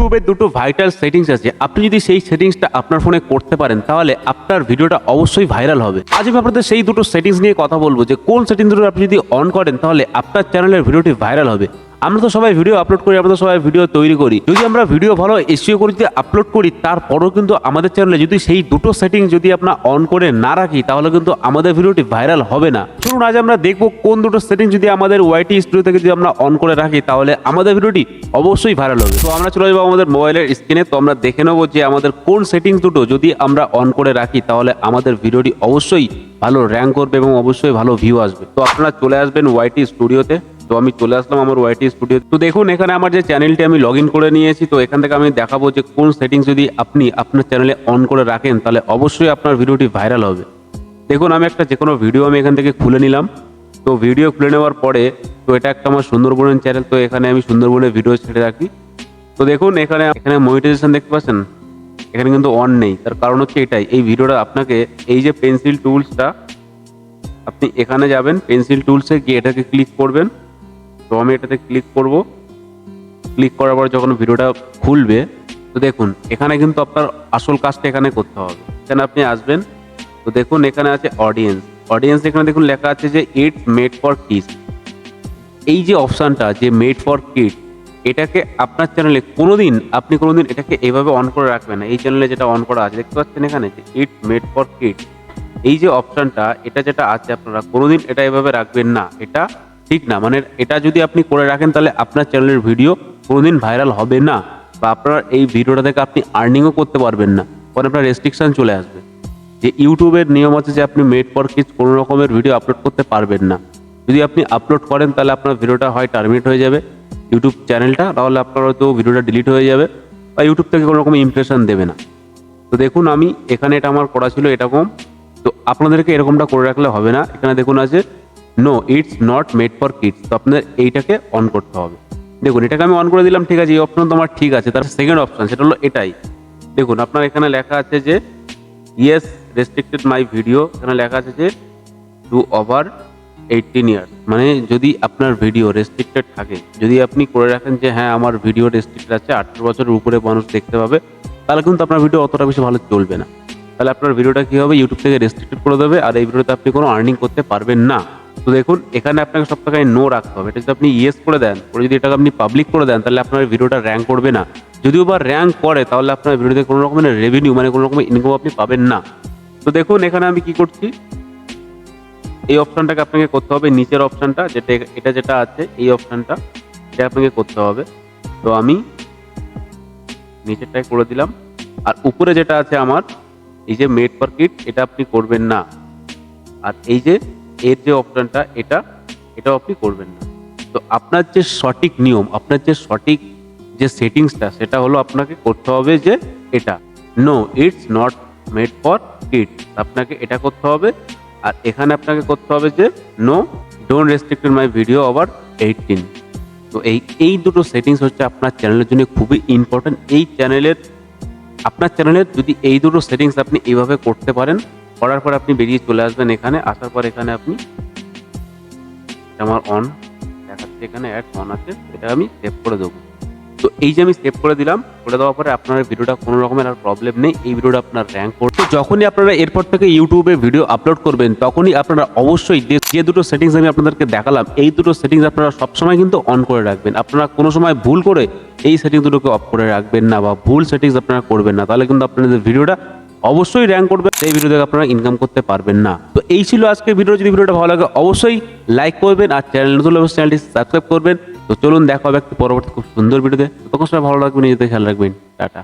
ইউটিউবের দুটো vital settings আছে। আপনি যদি সেই সেটিংসটা আপনার ফোনে করতে পারেন, তাহলে আপনার ভিডিওটা অবশ্যই ভাইরাল হবে। আজ আমি আপনাদের সেই দুটো সেটিংস নিয়ে কথা বলব যে, কোন সেটিংস আপনি যদি অন করেন, তাহলে আপনার চ্যানেলের ভিডিওটি ভাইরাল হবে। আমরা তো সবাই ভিডিও আপলোড করি, আমরা তো সবাই ভিডিও তৈরি করি। যদি আমরা ভিডিও ভালো এসিও করে যদি আপলোড করি, তারপরও কিন্তু আমাদের চ্যানেলে যদি সেই দুটো সেটিং যদি আপনার অন করে না রাখি, তাহলে কিন্তু আমাদের ভিডিওটি ভাইরাল হবে না। চলুন, আজ আমরা দেখব কোন দুটো সেটিং যদি আমাদের ওয়াইটি স্টুডিও থেকে যদি আমরা অন করে রাখি, তাহলে আমাদের ভিডিওটি অবশ্যই ভাইরাল হবে। তো আমরা চলে যাব আমাদের মোবাইলের স্ক্রিনে তো আমরা দেখে নেব যে আমাদের কোন সেটিং দুটো যদি আমরা অন করে রাখি, তাহলে আমাদের ভিডিওটি অবশ্যই ভালো র্যাঙ্ক করবে এবং অবশ্যই ভালো ভিউ আসবে। তো আপনারা চলে আসবেন ওয়াইটি স্টুডিওতে তো আমি চলে আসলাম আমার ওয়াইটি স্টুডিও তো। দেখুন, এখানে আমার যে চ্যানেলটি আমি লগ করে নিয়েছি, তো এখান থেকে আমি দেখাবো যে কোন সেটিংস যদি আপনি আপনার চ্যানেলে অন করে রাখেন, তাহলে অবশ্যই আপনার ভিডিওটি ভাইরাল হবে। দেখুন, আমি একটা যে কোনো ভিডিও আমি এখান থেকে খুলে নিলাম। তো ভিডিও খুলে নেওয়ার পরে, তো এটা একটা আমার সুন্দরবনের চ্যানেল তো এখানে আমি সুন্দরবনের ভিডিও ছেড়ে রাখি। তো দেখুন, এখানে এখানে মনিটাইজেশন দেখতে পাচ্ছেন? এখানে কিন্তু অন নেই। তার কারণ হচ্ছে এটাই, এই ভিডিওটা আপনাকে এই যে পেন্সিল টুলসটা আপনি এখানে যাবেন পেন্সিল টুলসে গিয়ে এটাকে ক্লিক করবেন। তো আমি এটাতে ক্লিক করব। ক্লিক করার পর যখন ভিডিওটা খুলবে, তো দেখুন, এখানে কিন্তু আপনার আসল কাজটা এখানে করতে হবে। এখানে আপনি আসবেন, তো দেখুন এখানে আছে অডিয়েন্স অডিয়েন্স এখানে দেখুন লেখা আছে যে ইট মেড ফর কিস এই যে অপশানটা যে মেড ফর কিড এটাকে আপনার চ্যানেলে কোনোদিন, আপনি কোনোদিন এটাকে এইভাবে অন করে রাখবেন না। এই চ্যানেলে যেটা অন করা আছে, দেখতে পাচ্ছেন এখানে যে ইট মেড ফর কিড এই যে অপশানটা এটা যেটা আছে, আপনারা কোনোদিন এটা এভাবে রাখবেন না। এটা ঠিক না? মানে এটা যদি আপনি করে রাখেন, তাহলে আপনার চ্যানেলের ভিডিও কোনোদিন ভাইরাল হবে না বা আপনার এই ভিডিওটা থেকে আপনি আর্নিংও করতে পারবেন না। পরে আপনার রেস্ট্রিকশন চলে আসবে। যে ইউটিউবের নিয়ম আছে যে আপনি মেড ফর কিডস কোনো রকমের ভিডিও আপলোড করতে পারবেন না। যদি আপনি আপলোড করেন, তাহলে আপনার ভিডিওটা হয় টার্মিনেট হয়ে যাবে। ইউটিউব চ্যানেলটা তাহলে আপনার হয়তো ভিডিওটা ডিলিট হয়ে যাবে বা ইউটিউব থেকে কোনো রকম ইমপ্রেশন দেবে না। তো দেখুন, আমি এখানে এটা আমার করা ছিল এরকম। তো আপনাদেরকে এরকমটা করে রাখলে হবে না। এখানে দেখুন আছে no it's not made for kids তো আপনার এইটাকে অন করতে হবে। দেখুন, এটাকে আমি অন করে দিলাম, ঠিক আছে, এই অপশন তো আমার ঠিক আছে। তার সেকেন্ড অপশন সেটা হলো এটাই। দেখুন, আপনার এখানে লেখা আছে যে ইয়েস রেস্ট্রিক্টেড মাই ভিডিও এখানে লেখা আছে যে টু ওভার এইটিন ইয়ার্স মানে যদি আপনার ভিডিও রেস্ট্রিক্টেড থাকে, যদি আপনি করে রাখেন যে হ্যাঁ আমার ভিডিও রেস্ট্রিক্টেড আছে, আঠেরো বছরের উপরে মানুষ দেখতে পাবে, তাহলে কিন্তু আপনার ভিডিও অতটা বেশি ভালো চলবে না। তাহলে আপনার ভিডিওটা কী হবে? ইউটিউব থেকে রেস্ট্রিক্টেড করে দেবে, আর এই ভিডিওতে আপনি কোনো আর্নিং করতে পারবেন না। দেখুন, এখানে আপনাকে সব টাকায় নো রাখতে হবে। এটা যদি আপনি ইয়েস করে দেন করে যদি এটাকে আপনি পাবলিক করে দেন, তাহলে আপনার ভিডিওটা র্যাঙ্ক করবে না। যদিও বা র্যাঙ্ক করে, তাহলে আপনার ভিডিওতে কোনো রকমের রেভিনিউ মানে কোনো রকমের ইনকাম আপনি পাবেন না। তো দেখুন, এখানে আমি কি করছি? এই অপশনটাকে আপনাকে করতে হবে, নিচের অপশনটা যেটা এটা যেটা আছে, এই অপশনটা এটা আপনাকে করতে হবে। তো আমি নিচেরটাই করে দিলাম। আর উপরে যেটা আছে আমার, এই যে মেড ফর কিট এটা আপনি করবেন না। আর এই যে এর যে অপশনটা এটা, এটাও আপনি করবেন না। তো আপনার যে সঠিক নিয়ম, আপনার যে সঠিক যে সেটিংসটা, সেটা হলো আপনাকে করতে হবে যে এটা। No it's not made for kids আপনাকে এটা করতে হবে। আর এখানে আপনাকে করতে হবে যে no don't restricted my video over eighteen তো এই এই দুটো সেটিংস হচ্ছে আপনার চ্যানেলের জন্য খুবই ইম্পর্টেন্ট এই চ্যানেলের, আপনার চ্যানেলের যদি এই দুটো সেটিংস আপনি এইভাবে করতে পারেন করার পর আপনি বেরিয়ে চলে আসবেন এখানে, আসার পর এখানে আপনি আমার অন দেখাচ্ছে এখানে অ্যাড অন আছে, এটা আমি সেভ করে দেবো। তো এই যে আমি সেভ করে দিলাম, করে দেওয়ার পরে আপনার ভিডিওটা কোনো রকমের আর প্রবলেম নেই, এই ভিডিওটা আপনার র্যাঙ্ক করতে যখনই আপনারা এরপর থেকে ইউটিউবে ভিডিও আপলোড করবেন, তখনই আপনারা অবশ্যই যে- দুটো সেটিংস আমি আপনাদেরকে দেখালাম, এই দুটো সেটিংস আপনারা সবসময় কিন্তু অন করে রাখবেন। আপনারা কোনো সময় ভুল করে এই সেটিং দুটোকে অফ করে রাখবেন না বা ভুল সেটিংস আপনারা করবেন না। তাহলে কিন্তু আপনাদের ভিডিওটা অবশ্যই র্যাঙ্ক করবে সেই ভিডিও থেকে আপনারা ইনকাম করতে পারবেন না। তো এই ছিল আজকে ভিডিও যদি ভিডিওটা ভালো লাগে, অবশ্যই লাইক করবেন আর চ্যানেল নতুন চ্যানেলটি সাবস্ক্রাইব করবেন। তো চলুন, দেখা হবে একটি পরবর্তী খুব সুন্দর ভিডিওতে তখন সবাই ভালো লাগবে নিজেদের খেয়াল রাখবেন। টাটা।